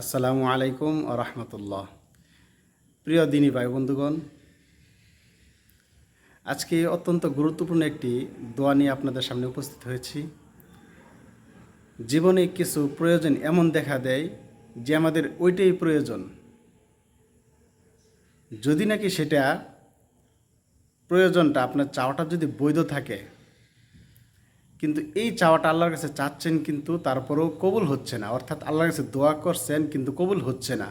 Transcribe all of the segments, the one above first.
আসসালামু আলাইকুম ও রহমতুল্লাহ। প্রিয় দিনী ভাই বন্ধুগণ, আজকে অত্যন্ত গুরুত্বপূর্ণ একটি দোয়া নিয়ে আপনাদের সামনে উপস্থিত হয়েছি। জীবনে কিছু প্রয়োজন এমন দেখা দেয় যে আমাদের ওইটাই প্রয়োজন। যদি নাকি সেটা প্রয়োজনটা আপনার চাওয়াটা যদি বৈধ থাকে কিন্তু এই চাওয়াটা আল্লাহর কাছে চাচ্ছেন কিন্তু তারপরেও কবুল হচ্ছে না। অর্থাৎ আল্লাহর কাছে দোয়া করছেন কিন্তু কবুল হচ্ছে না।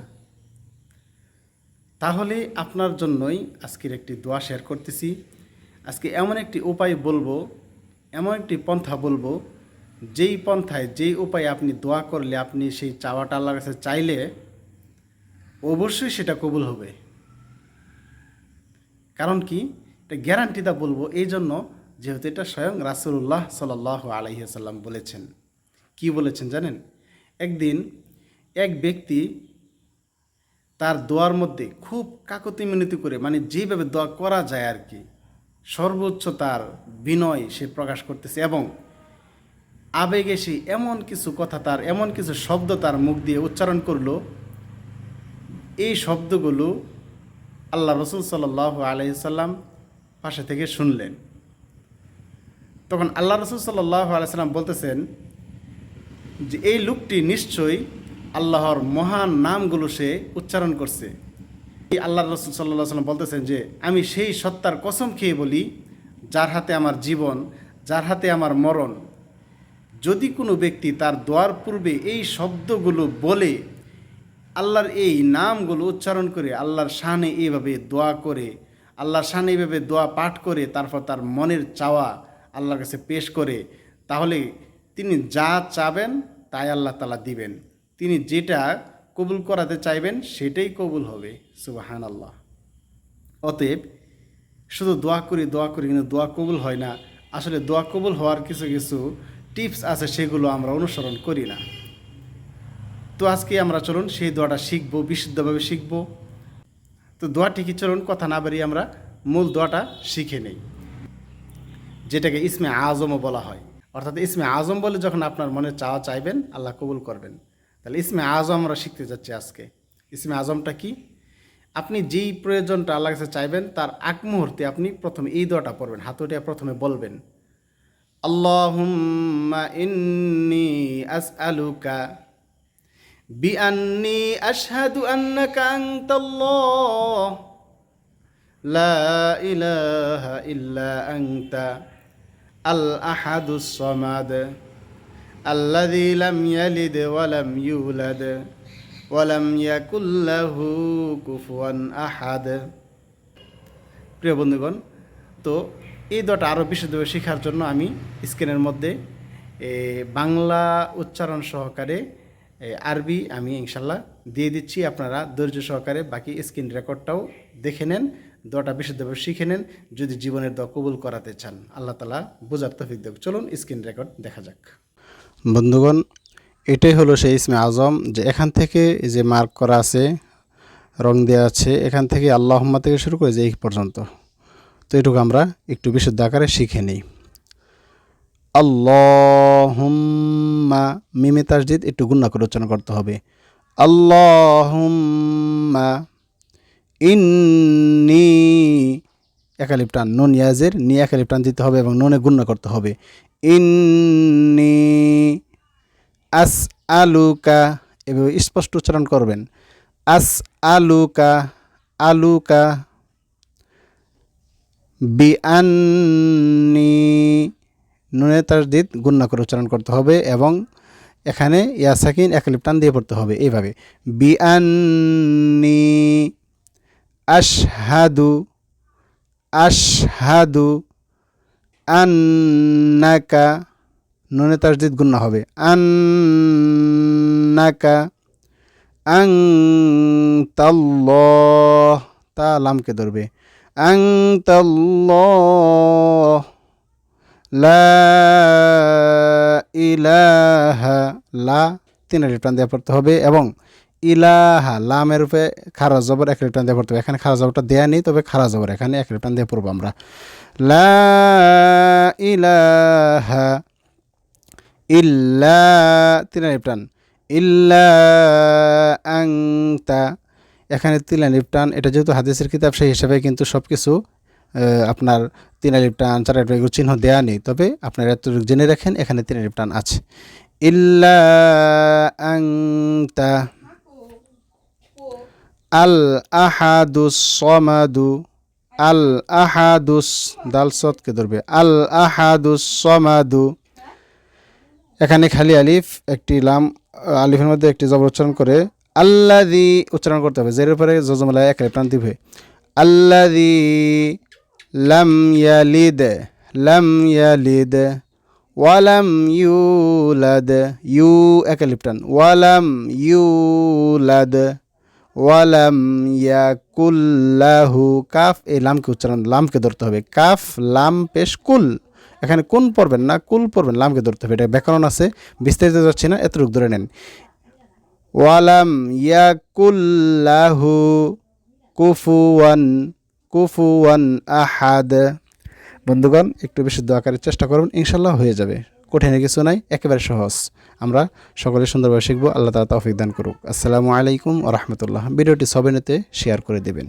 তাহলে আপনার জন্যই আজকের একটি দোয়া শেয়ার করতেছি। আজকে এমন একটি উপায় বলব, এমন একটি পন্থা বলব, যেই পন্থায় যেই উপায়ে আপনি দোয়া করলে আপনি সেই চাওয়াটা আল্লাহর কাছে চাইলে অবশ্যই সেটা কবুল হবে। কারণ কি? এটা গ্যারান্টিটা বলব। এই জন্য যেহেতু এটা স্বয়ং রাসুল্লাহ সাল আলহিহাল্লাম বলেছেন। কি বলেছেন জানেন? একদিন এক ব্যক্তি তার দোয়ার মধ্যে খুব কাকতি মিনতি করে মানে যেভাবে দোয়া করা যায় আর কি সর্বোচ্চ তার বিনয় সে প্রকাশ করতেছে এবং আবেগে সে এমন কিছু কথা তার, এমন কিছু শব্দ তার মুখ দিয়ে উচ্চারণ করল। এই শব্দগুলো আল্লাহ রসুল সাল্লাহ আলহিসাল্লাম পাশে থেকে শুনলেন। তখন আল্লাহ রসুল সাল্লাহ আলাইসাল্লাম বলতেছেন যে এই লোকটি নিশ্চয়ই আল্লাহর মহান নামগুলো সে উচ্চারণ করছে। এই আল্লাহ রসুল সাল্লাহ সাল্লাম বলতেছেন যে, আমি সেই সত্তার কসম খেয়ে বলি, যার হাতে আমার জীবন, যার হাতে আমার মরণ। যদি কোনো ব্যক্তি তার দোয়ার পূর্বে এই শব্দগুলো বলে, আল্লাহর এই নামগুলো উচ্চারণ করে, আল্লাহর শানে এইভাবে দোয়া করে, আল্লাহর শানে এইভাবে দোয়া পাঠ করে, তারপর তার মনের চাওয়া আল্লাহর কাছে পেশ করে, তাহলে তিনি যা চাবেন তাই আল্লাহ তালা দিবেন। তিনি যেটা কবুল করাতে চাইবেন সেটাই কবুল হবে সুবাহান আল্লাহ অতএব শুধু দোয়া করি দোয়া করি, কিন্তু দোয়া কবুল হয় না। আসলে দোয়া কবুল হওয়ার কিছু কিছু টিপস আছে, সেগুলো আমরা অনুসরণ করি না। তো আজকে আমরা চলুন সেই দোয়াটা শিখব, বিশুদ্ধভাবে শিখব। তো দোয়াটি কি? চলুন কথা না বাড়িয়ে আমরা মূল দোয়াটা শিখে নেই। যেটাকে ইসমে আজমও বলা হয়। অর্থাৎ ইসমে আজম বলে যখন আপনার মনে চাওয়া চাইবেন, আল্লাহ কবুল করবেন। তাহলে ইসমে আজম আমরা শিখতে যাচ্ছি আজকে। ইসমে আজমটা কি? আপনি যেই প্রয়োজনটা আল্লাহ কাছে চাইবেন, তার আগ মুহূর্তে আপনি প্রথমে এই দোয়াটা পড়বেন, হাত উঠে প্রথমে বলবেন, আল্লাহুম্মা ইন্নি বিআন্নি লা ইল্লা আল আহাদুস সমাদ, আল্লাযী লাম ইয়ালিদ ওয়া লাম ইউলাদ, ওয়া লাম ইয়াকুল আহাদ। প্রিয় বন্ধুগণ, তো এই দটা আরও বিশুদ্ধভাবে শেখার জন্য আমি স্ক্রিনের মধ্যে বাংলা উচ্চারণ সহকারে আরবি আমি ইনশাল্লাহ দিয়ে দিচ্ছি। আপনারা ধৈর্য সহকারে বাকি স্ক্রিন রেকর্ডটাও দেখে নেন। দটা বিশুদ্ধভাবে শিখে নেন, যদি জীবনের দ কবুল করাতে চান। আল্লাহ তালা বোঝার তফিক দেব। চলুন স্ক্রিন রেকর্ড দেখা যাক। বন্ধুগণ, এটাই হলো সেই ইসমে আজম, যে এখান থেকে যে মার্ক করা আছে, রং দেওয়া আছে, এখান থেকে আল্লাহম্মা থেকে শুরু করে যে এই পর্যন্ত। তো এটুকু আমরা একটু বিশুদ্ধ আকারে শিখে নিই। আল্লাহুম্মা, মিমে তাসদিদ একটু গুন্না করে উচ্চারণ করতে হবে। আল্লাহুম্মা ইন্নি একালিপ টান নুন ইয়াজের নি একালিপ টান দিতে হবে এবং নুনে গুণ্য করতে হবে। ইন্নি আস আলুকা এভাবে স্পষ্ট উচ্চারণ করবেন। আস আলুকা আলুকা বিআন্নি, নুনে তার দিত গুন্না করে উচ্চারণ করতে হবে এবং এখানে ইয়াসাকিন একালিপ টান দিয়ে পড়তে হবে। এইভাবে বিআন্নি আশহাদু আশহাদু আন্নাকা, নুনে তাসদিদ গুন্না হবে, আন্নাকা আং তাল্লাহ তা লামকে ধরবে আং তাল্লাহ লা ইলাহা লা, তিন রিটার্ন দেওয়া পড়তে হবে এবং ইলাহা, লামের রূপে খারা জবর এক রিটার্ন দেওয়া পড়তে হবে। এখানে খারা জবরটা দেয়া নেই, তবে খারা জবর, এখানে এক রিটার্ন দিয়ে পড়ব আমরা। লা ইলাহা ইল্লা, তিন রিটার্ন ইল্লা আংতা, এখানে তিন আলিফ টান এটা যেহেতু হাদিসের কিতাব, সেই হিসাবে কিন্তু সব কিছু আপনার তিন আলিফ টান চার আলিফ এগুলো চিহ্ন দেওয়া নেই। তবে আপনারা এত জেনে রাখেন, এখানে তিন আলিফ টান আছে। ইল্লা আংতা আল আহাদুস সমাদু আল আহাদুস দাল সৎকে ধরবে আল আহাদুস সমাদু এখানে খালি আলিফ, একটি লাম, আলিফের মধ্যে একটি জবর উচ্চারণ করে আল্লাদি উচ্চারণ করতে হবে। জের উপরে জজমলা এক টান দিবে আল্লাদি লাম ইয়ালিদ লাম ইয়ালিদ, ওয়ালাম ইউলাদ, ইউ, এক ওয়ালাম ইউলাদ। ওয়ালাম ইয়াকুল্লাহু কাফ, এই লামকে উচ্চারণ, লামকে ধরতে হবে। কাফ, লাম, পেশ, কুল। এখানে কোন পড়বেন না, কুল পড়বেন, লামকে ধরতে হবে। এটা ব্যাকরণ আছে, বিস্তারিত যাচ্ছে না, এতটুকু ধরে নেন। ওয়ালাম ইয়াকুল্লাহু কুফুয়ান কুফুয়ান আহাদ। বন্ধুগণ, একটু বেশি দোয়া করার চেষ্টা করুন ইনশাল্লাহ হয়ে যাবে। কঠিন কিছু নাই, একেবারে সহজ। আমরা সকলে সুন্দরভাবে শিখব, আল্লাহ তালা তৌফিক দান করুক। আসসালামু আলাইকুম রহমতুল্লাহ। ভিডিওটি সবেনেতে শেয়ার করে দেবেন।